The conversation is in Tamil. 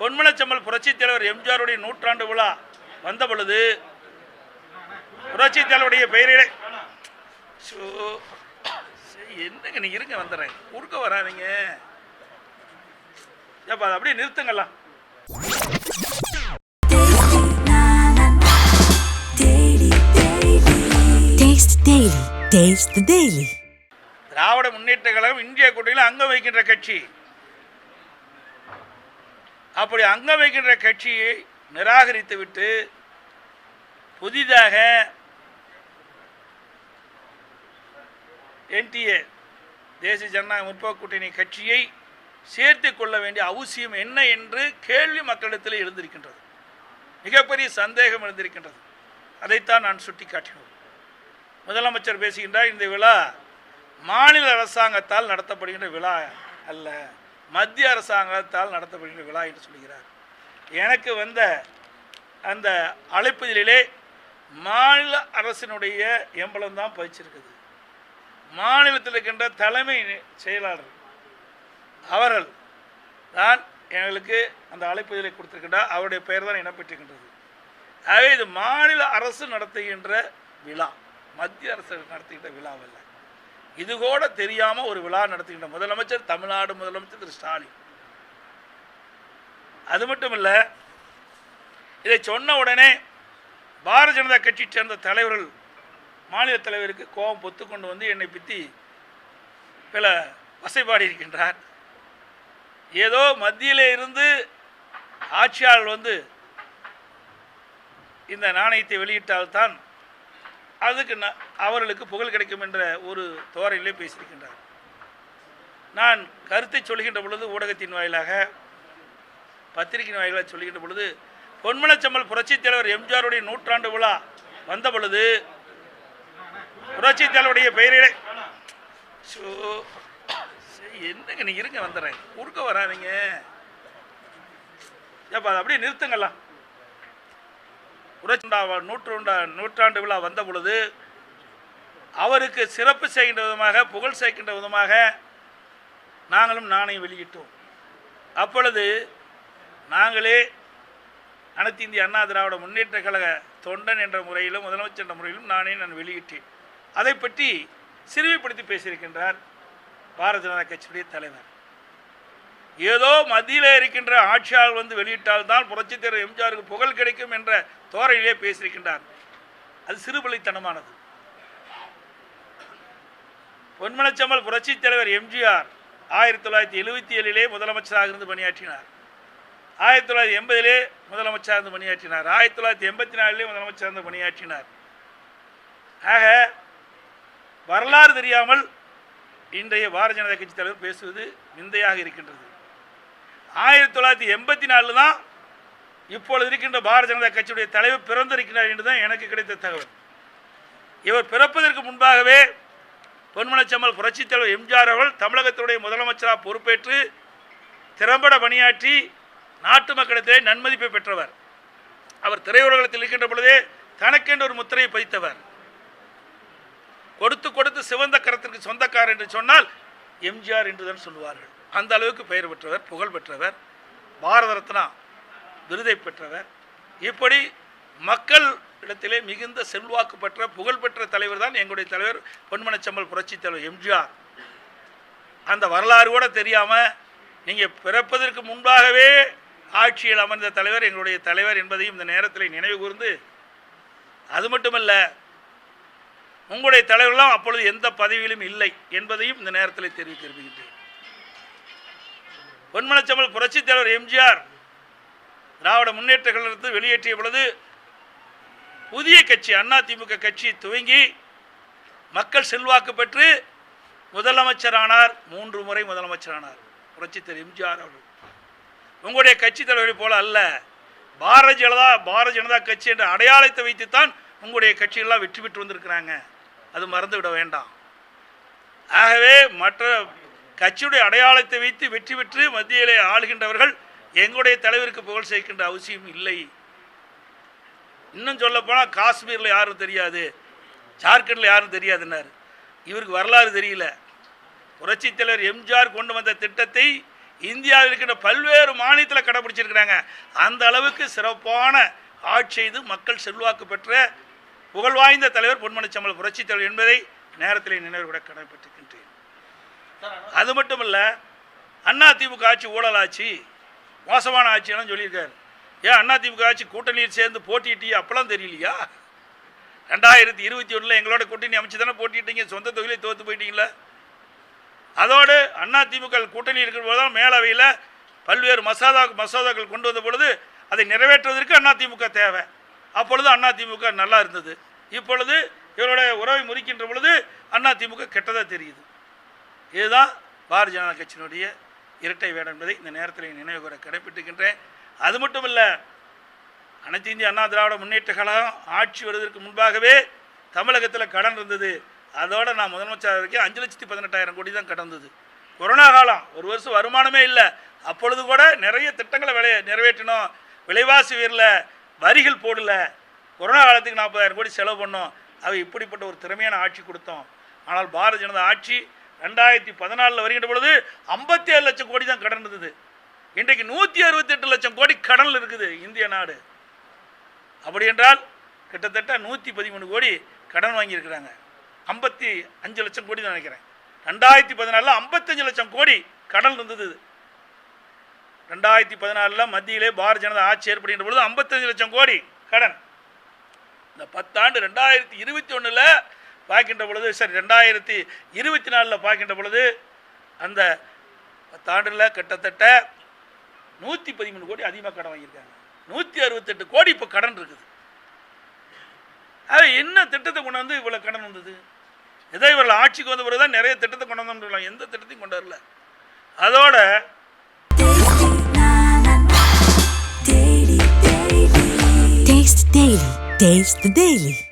பொன்மனச்செம்மல் புரட்சித் தலைவர் எம்ஜிஆருடைய நூற்றாண்டு விழா வந்த பொழுது புரட்சித் தலைவருடைய பெயரிலே என்னங்க நீ இருங்க வந்துடுறேன். குறுக்க வராதீங்க. ஏப்பா அதை அப்படியே Daily. திராவிட முன்னேற்ற கழகம் இந்திய கூட்டணியில் அங்கம் வைக்கின்ற கட்சி. அப்படி அங்கம் வைக்கின்ற கட்சியை நிராகரித்துவிட்டு புதிதாக என்டிஏ தேசிய ஜனநாயக முற்போக்கு கூட்டணி கட்சியை சேர்த்து கொள்ள வேண்டிய அவசியம் என்ன என்று கேள்வி மக்களிடத்தில் எழுந்திருக்கின்றது. மிகப்பெரிய சந்தேகம் எழுந்திருக்கின்றது. அதைத்தான் நான் சுட்டிக்காட்டினோம். முதலமைச்சர் பேசுகின்றார் இந்த விழா மாநில அரசாங்கத்தால் நடத்தப்படுகின்ற விழா அல்ல. மத்திய அரசாங்கத்தால் நடத்தப்படுகிற விழா என்று சொல்கிறார். எனக்கு வந்த அந்த அழைப்புதலிலே மாநில அரசினுடைய எம்பளம் தான் பதிச்சிருக்குது மாநிலத்தில் இருக்கின்ற தலைமை செயலாளர் அவர்கள் தான் எங்களுக்கு அந்த அழைப்புதலை கொடுத்துருக்கின்றார் அவருடைய பெயர் தான் இடம்பெற்றிருக்கின்றது ஆகவே இது மாநில அரசு நடத்துகின்ற விழா. மத்திய அரசு நடத்துகின்ற விழாவல்ல. இது கூட தெரியாம ஒரு விழா நடத்துகின்ற முதலமைச்சர் தமிழ்நாடு முதலமைச்சர் திரு ஸ்டாலின். அது மட்டும் இல்லை இதை சொன்ன உடனே பாரதிய ஜனதா கட்சியை சேர்ந்த தலைவர்கள் மாநில தலைவருக்கு கோபம் பொத்து கொண்டு வந்து என்னை பற்றி பல வசைபாடி இருக்கின்றார். ஏதோ மத்தியிலே இருந்து ஆட்சியாளர் வந்து இந்த நாணயத்தை வெளியிட்டால்தான் அதுக்கு அவர்களுக்கு புகழ் கிடைக்கும் என்ற ஒரு தோரையிலே பேசியிருக்கின்றார். நான் கருத்தை சொல்கின்ற பொழுது ஊடகத்தின் வாயிலாக பத்திரிகையின் வாயிலாக சொல்கின்ற பொழுது பொன்மலச்சம்மல் புரட்சித் தலைவர் எம்ஜிஆருடைய நூற்றாண்டு விழா வந்த பொழுது புரட்சித் தலைவருடைய பெயரிலே சரி, என்னங்க நீ இருங்க வந்துடுறேன். குறுக்க வராதிங்க. ஏப்பா அதை அப்படியே நிறுத்துங்கலாம் புரட்சிண்டா நூற்றுண்டா நூற்றாண்டு விழா வந்த பொழுது அவருக்கு சிறப்பு செய்கின்ற விதமாக புகழ் சேர்க்கின்ற விதமாக நாங்களும் நாணயம் வெளியிட்டோம். அப்பொழுது நாங்களே அனைத்து இந்திய அண்ணா திராவிட முன்னேற்ற கழக தொண்டன் என்ற முறையிலும் முதலமைச்சர் என்ற முறையிலும் நானே நான் வெளியிட்டேன். அதை பற்றி சிறுமைப்படுத்தி பேசியிருக்கின்றார் பாரதிய ஜனதா கட்சியுடைய தலைவர். ஏதோ மத்தியில் இருக்கின்ற ஆட்சியாளர் வந்து வெளியிட்டால் தான் தலைவர் எம்ஜிஆருக்கு புகழ் கிடைக்கும் என்ற தோரையிலே பேசியிருக்கின்றார். அது சிறுபலித்தனமானது பொன்மனச்சம்மல் புரட்சித் தலைவர் எம்ஜிஆர் ஆயிரத்தி தொள்ளாயிரத்தி எழுபத்தி ஏழிலே முதலமைச்சராக இருந்து பணியாற்றினார். ஆயிரத்தி தொள்ளாயிரத்தி எண்பதிலே முதலமைச்சராக இருந்து பணியாற்றினார். ஆயிரத்தி தொள்ளாயிரத்தி எண்பத்தி நாலிலே முதலமைச்சராக இருந்து பணியாற்றினார். ஆக வரலாறு தெரியாமல் இன்றைய பாரதிய ஜனதா கட்சி தலைவர் பேசுவது நிந்தையாக இருக்கின்றது. ஆயிரத்தி தொள்ளாயிரத்தி எண்பத்தி நாலில் தான் இப்பொழுது இருக்கின்ற பாரதிய ஜனதா கட்சியுடைய தலைவர் பிறந்திருக்கிறார் என்று தான் எனக்கு கிடைத்த தகவல். இவர் பிறப்பதற்கு முன்பாகவே பொன்மனச்சம்மல் புரட்சித் தலைவர் எம்ஜிஆர் அவர்கள் தமிழகத்தினுடைய முதலமைச்சராக பொறுப்பேற்று திறம்பட பணியாற்றி நாட்டு மக்களிடத்திலே நன்மதிப்பை பெற்றவர். அவர் திரையுலகத்தில் இருக்கின்ற பொழுதே தனக்கென்று ஒரு முத்திரையை பதித்தவர். கொடுத்து கொடுத்து சிவந்த கரத்திற்கு சொந்தக்காரர் என்று சொன்னால் எம்ஜிஆர் என்று தான் சொல்லுவார்கள். அந்த அளவுக்கு பெயர் பெற்றவர் புகழ் பெற்றவர் பாரத ரத்னா விருதை பெற்றவர். இப்படி மக்கள் இடத்திலே மிகுந்த செல்வாக்கு பெற்ற புகழ் பெற்ற தலைவர் தான் எங்களுடைய தலைவர் பொன்மனச்சம்பல் புரட்சி தலைவர் எம்ஜிஆர். அந்த வரலாறு கூட தெரியாமல் நீங்கள் பிறப்பதற்கு முன்பாகவே ஆட்சியில் அமர்ந்த தலைவர் எங்களுடைய தலைவர் என்பதையும் இந்த நேரத்தில் நினைவு கூர்ந்து அது மட்டுமல்ல உங்களுடைய தலைவர்களாம் அப்பொழுது எந்த பதவியிலும் இல்லை என்பதையும் இந்த நேரத்தில் தெரிவித்து விரும்புகின்றேன். பொன்மனச்செம்மல் புரட்சித் தலைவர் எம்ஜிஆர் திராவிட முன்னேற்ற கழகத்தை வெளியேற்றிய பொழுது புதிய கட்சி அண்ணா திமுக கட்சி துவங்கி மக்கள் செல்வாக்கு பெற்று முதலமைச்சரானார் மூன்று முறை முதலமைச்சரானார். புரட்சித் தலைவர் எம்ஜிஆர் அவர்கள். உங்களுடைய கட்சி தலைவரை போல அல்ல பாரதிய ஜனதா பாரதிய ஜனதா கட்சி என்ற அடையாளத்தை வைத்துத்தான் உங்களுடைய கட்சியெல்லாம் வெற்றி பெற்று வந்திருக்கிறாங்க. அது மறந்துவிட வேண்டாம். ஆகவே மற்ற கட்சியுடைய அடையாளத்தை வைத்து வெற்றி பெற்று மத்தியிலே ஆளுகின்றவர்கள் எங்களுடைய தலைவருக்கு புகழ் சேர்க்கின்ற அவசியம் இல்லை. இன்னும் சொல்லப்போனால் காஷ்மீரில் யாரும் தெரியாது. ஜார்க்கண்டில் யாரும் தெரியாதுன்னார். இவருக்கு வரலாறு தெரியல. புரட்சித் தலைவர் எம்ஜிஆர் கொண்டு வந்த திட்டத்தை இந்தியாவில் இருக்கின்ற பல்வேறு மாநிலத்தில் கடைபிடிச்சிருக்கிறாங்க. அந்த அளவுக்கு சிறப்பான ஆட்சி செய்து மக்கள் செல்வாக்கு பெற்ற புகழ்வாய்ந்த தலைவர் பொன்மனச்சம்பல் புரட்சித் தலைவர் என்பதை நேரத்தில் நினைவுகூட கடமைப்பட்டிருக்கின்றேன் அது மட்டும் இல்லை அண்ணா திமுக ஆட்சி ஊழல் ஆட்சி மோசமான ஆட்சியெல்லாம் சொல்லியிருக்காரு. ஏன் அண்ணா திமுக ஆட்சி கூட்டணியில் சேர்ந்து போட்டியிட்டீ அப்போலாம் தெரியலையா? ரெண்டாயிரத்தி இருபத்தி ஒன்றில் எங்களோட கூட்டணி அமைச்சு தானே போட்டிட்டீங்க சொந்த தொகுதியிலே தோற்று போயிட்டீங்களா? அதோடு அண்ணா திமுக கூட்டணி இருக்கிற போது தான் மேலவையில் பல்வேறு மசோதா மசோதாக்கள் கொண்டு வந்த பொழுது அதை நிறைவேற்றுவதற்கு அண்ணா திமுக தேவை. அப்பொழுது அண்ணா திமுக நல்லா இருந்தது. இப்பொழுது இவருடைய உறவை முறிக்கின்ற பொழுது அண்ணா திமுக கெட்டதாக தெரியுது. இதுதான் பாரதிய ஜனதா கட்சியினுடைய இரட்டை வேடம் என்பதை இந்த நேரத்தில் நினைவு கூற கடைப்பிட்டுக்கின்றேன் அது மட்டும் இல்லை அனைத்து இந்திய அண்ணா திராவிட முன்னேற்ற கழகம் ஆட்சி வருவதற்கு முன்பாகவே தமிழகத்தில் கடன் இருந்தது. அதோட நான் முதலமைச்சர் இருக்கேன். அஞ்சு லட்சத்தி பதினெட்டாயிரம் கோடி தான் கடந்தது. கொரோனா காலம் ஒரு வருஷம் வருமானமே இல்லை. அப்பொழுது கூட நிறைய திட்டங்களை விளை நிறைவேற்றினோம். விலைவாசி உயரல வரிகள் போடல. கொரோனா காலத்துக்கு நாற்பதாயிரம் கோடி செலவு பண்ணோம். அவை இப்படிப்பட்ட ஒரு திறமையான ஆட்சி கொடுத்தோம். ஆனால் பாரதிய ஜனதா ஆட்சி ரெண்டாயிரத்தி பதினாலில் வருகின்ற பொழுது ஐம்பத்தி ஏழு லட்சம் கோடி தான் கடன் இருந்தது. இன்றைக்கு நூற்றி அறுபத்தெட்டு லட்சம் கோடி கடனில் இருக்குது இந்திய நாடு. அப்படி என்றால் கிட்டத்தட்ட நூற்றி பதிமூணு கோடி கடன் வாங்கியிருக்கிறாங்க. ஐம்பத்தி அஞ்சு லட்சம் கோடி தான் நினைக்கிறேன். ரெண்டாயிரத்தி பதினாலில் ஐம்பத்தஞ்சு லட்சம் கோடி கடன் இருந்தது. ரெண்டாயிரத்தி பதினாலில் மத்தியிலே பாரதிய ஜனதா ஆட்சி ஏற்படுகின்ற பொழுது ஐம்பத்தஞ்சு லட்சம் கோடி கடன். இந்த பத்தாண்டு ரெண்டாயிரத்தி இருபத்தி ஒன்றில் பார்க்கின்ற பொழுது சரி ரெண்டாயிரத்தி இருபத்தி நாலில் பார்க்கின்ற பொழுது அந்த பத்தாண்டில் கிட்டத்தட்ட நூற்றி பதிமூணு கோடி அதிகமாக கடன் வாங்கியிருக்காங்க. நூற்றி அறுபத்தெட்டு கோடி இப்போ கடன் இருக்குது. அது என்ன திட்டத்தை கொண்டு வந்து இவ்வளோ கடன் வந்தது? ஏதோ இவர்கள் ஆட்சிக்கு வந்த பிறகு தான் நிறைய திட்டத்தை கொண்டு வந்தோம் எந்த திட்டத்தையும் கொண்டு வரல. அதோட Taste the Daily.